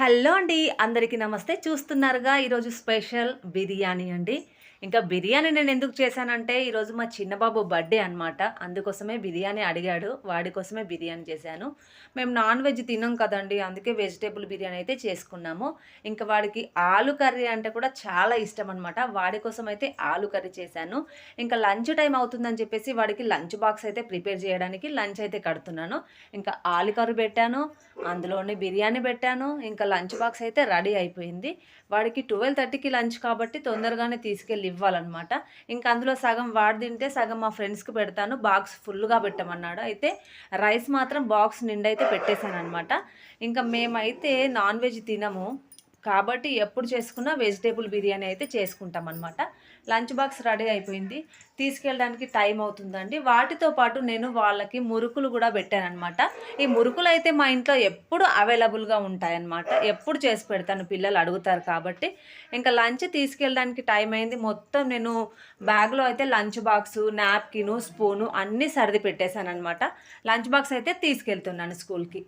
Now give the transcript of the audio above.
Hello అండి అందరికీ నమస్తే. చూస్తున్నారుగా ఈరోజు స్పెషల్ బిర్యానీ అండి. ఇంకా బిర్యానీ నేను ఎందుకు చేశానంటే ఈరోజు మా చిన్నబాబు బర్త్డే అనమాట అందుకోసమే బిర్యానీ అడిగాడు. వాడి కోసమే బిర్యానీ చేశాను. మేము నాన్ వెజ్ తినం కదండి అందుకే వెజిటేబుల్ బిర్యానీ అయితే చేసుకున్నాము. ఇంకా వాడికి ఆలు కర్రీ అంటే కూడా చాలా ఇష్టం అనమాట వాడి కోసం అయితే ఆలు కర్రీ చేశాను. ఇంకా లంచ్ టైం అవుతుందని చెప్పేసి వాడికి లంచ్ బాక్స్ అయితే ప్రిపేర్ చేయడానికి లంచ్ అయితే కడుతున్నాను. ఇంకా ఆలు కర్రీ పెట్టాను అందులోనే బిర్యానీ పెట్టాను. ఇంకా లంచ్ బాక్స్ అయితే రెడీ అయిపోయింది. వాడికి ట్వెల్వ్ థర్టీకి లంచ్ కాబట్టి తొందరగానే తీసుకెళ్ళి ఇవ్వాలన్నమాట. ఇంకా అందులో సగం వాడు తింటే సగం మా ఫ్రెండ్స్కి పెడతాను. బాక్స్ ఫుల్గా పెట్టమన్నాడు. అయితే రైస్ మాత్రం బాక్స్ నిండైతే పెట్టేశాను అనమాట ఇంకా మేమైతే నాన్ వెజ్ తినము. కాబట్టి ఎప్పుడు చేసుకున్నా వెజిటేబుల్ బిర్యానీ అయితే చేసుకుంటాం అనమాట లంచ్ బాక్స్ రెడీ అయిపోయింది. తీసుకెళ్ళడానికి టైం అవుతుందండి. వాటితో పాటు నేను వాళ్ళకి మురుకులు కూడా పెట్టానమాట ఈ మురుకులు అయితే మా ఇంట్లో ఎప్పుడు అవైలబుల్గా ఉంటాయన్నమాట. ఎప్పుడు చేసి పెడతాను పిల్లలు అడుగుతారు కాబట్టి. ఇంకా లంచ్ తీసుకెళ్ళడానికి టైం అయింది. మొత్తం నేను బ్యాగ్లో అయితే లంచ్ బాక్సు నాప్కిను స్పూను అన్నీ సర్ది పెట్టేశాను అనమాట లంచ్ బాక్స్ అయితే తీసుకెళ్తున్నాను స్కూల్కి.